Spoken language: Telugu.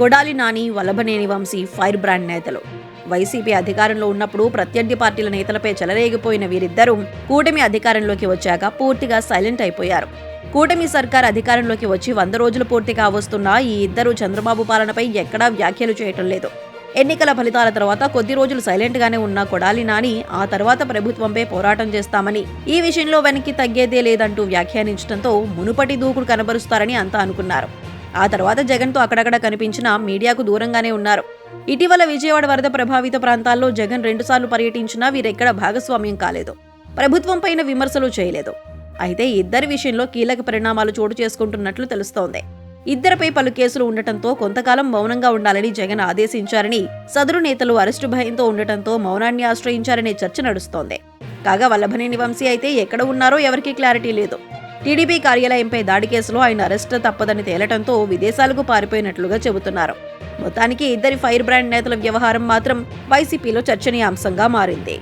కొడాలి నాని వల్లభనేని వంశీ ఫైర్ బ్రాండ్ నేతలు. వైసీపీ అధికారంలో ఉన్నప్పుడు ప్రత్యర్థి పార్టీల నేతలపై చెలరేగిపోయిన వీరిద్దరూ కూటమి అధికారంలోకి వచ్చాక పూర్తిగా సైలెంట్ అయిపోయారు. కూటమి సర్కార్ అధికారంలోకి వచ్చి వంద రోజులు పూర్తి కావస్తున్నా ఈ ఇద్దరు చంద్రబాబు పాలనపై ఎక్కడా వ్యాఖ్యలు చేయటం లేదు. ఎన్నికల ఫలితాల తర్వాత కొద్ది రోజులు సైలెంట్గానే ఉన్న కొడాలి నాని ఆ తర్వాత ప్రభుత్వంపై పోరాటం చేస్తామని ఈ విషయంలో వెనక్కి తగ్గేదే లేదంటూ వ్యాఖ్యానించడంతో మునుపటి దూకుడు కనబరుస్తారని అంతా అనుకున్నారు. ఆ తర్వాత జగన్తో అక్కడక్కడ కనిపించిన మీడియాకు దూరంగానే ఉన్నారు. ఇటీవల విజయవాడ వరద ప్రభావిత ప్రాంతాల్లో జగన్ రెండుసార్లు పర్యటించినా వీరెక్కడ భాగస్వామ్యం కాలేదు. ప్రభుత్వంపైన విమర్శలు చేయలేదు. అయితే ఇద్దరి విషయంలో కీలక పరిణామాలు చోటు చేసుకుంటున్నట్లు తెలుస్తోంది. ఇద్దరిపై పలు కేసులు ఉండటంతో కొంతకాలం మౌనంగా ఉండాలని జగన్ ఆదేశించారని సదరు నేతలు అరెస్టు భయంతో ఉండటంతో మౌనాన్ని ఆశ్రయించారనే చర్చ నడుస్తోంది. కాగా వల్లభనేని వంశీ అయితే ఎక్కడ ఉన్నారో ఎవరికీ క్లారిటీ లేదు. టీడీపీ కార్యాలయంపై దాడి కేసులో ఆయన అరెస్ట్ తప్పదని తేలటంతో విదేశాలకు పారిపోయినట్లుగా చెబుతున్నారు. మొత్తానికి ఇద్దరి ఫైర్ బ్రాండ్ నేతల వ్యవహారం మాత్రం వైసీపీలో చర్చనీయాంశంగా మారింది.